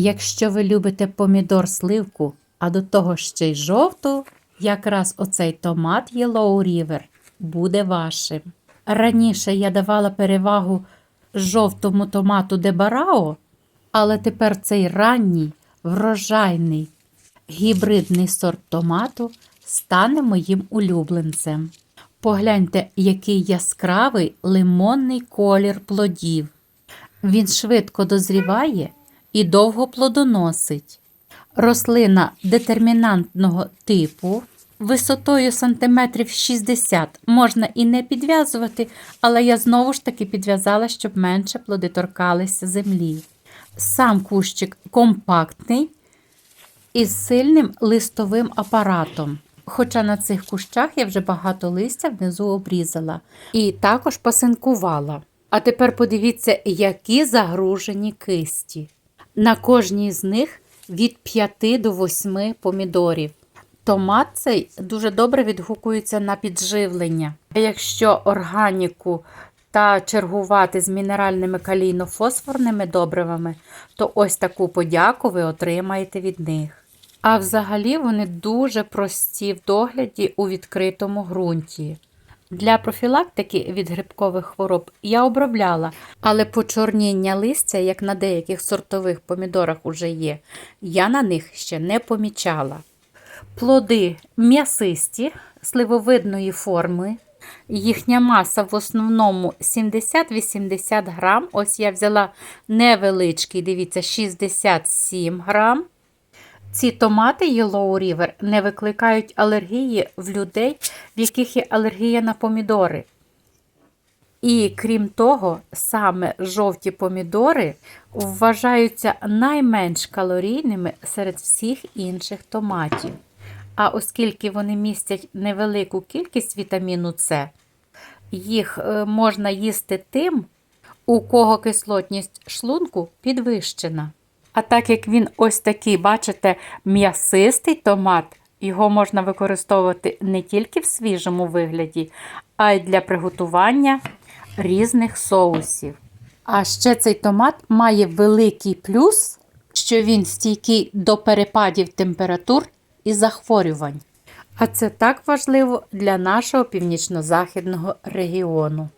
Якщо ви любите помідор сливку, а до того ще й жовту, якраз оцей томат Yellow River буде вашим. Раніше я давала перевагу жовтому томату Дебарао, але тепер цей ранній, врожайний, гібридний сорт томату стане моїм улюбленцем. Погляньте, який яскравий лимонний колір плодів. Він швидко дозріває і довго плодоносить. Рослина детермінантного типу висотою сантиметрів 60 можна і не підв'язувати, але я знову ж таки підв'язала, щоб менше плоди торкалися землі. Сам кущик компактний із сильним листовим апаратом. Хоча на цих кущах я вже багато листя внизу обрізала і також посинкувала. А тепер подивіться, які загружені кисті. На кожній з них від 5 до 8 помідорів. Томат цей дуже добре відгукується на підживлення. Якщо органіку та чергувати з мінеральними калійно-фосфорними добривами, то ось таку подяку ви отримаєте від них. А взагалі вони дуже прості в догляді у відкритому ґрунті. Для профілактики від грибкових хвороб я обробляла, але почорніння листя, як на деяких сортових помідорах уже є, я на них ще не помічала. Плоди м'ясисті, сливовидної форми. Їхня маса в основному 70-80 грам. Ось я взяла невеличкий, дивіться, 67 грам. Ці томати Yellow River не викликають алергії в людей, в яких є алергія на помідори. І крім того, саме жовті помідори вважаються найменш калорійними серед всіх інших томатів. А оскільки вони містять невелику кількість вітаміну С, їх е, можна їсти тим, у кого кислотність шлунку підвищена. А так як він ось такий, бачите, м'ясистий томат, його можна використовувати не тільки в свіжому вигляді, а й для приготування різних соусів. А ще цей томат має великий плюс, що він стійкий до перепадів температур і захворювань. А це так важливо для нашого північно-західного регіону.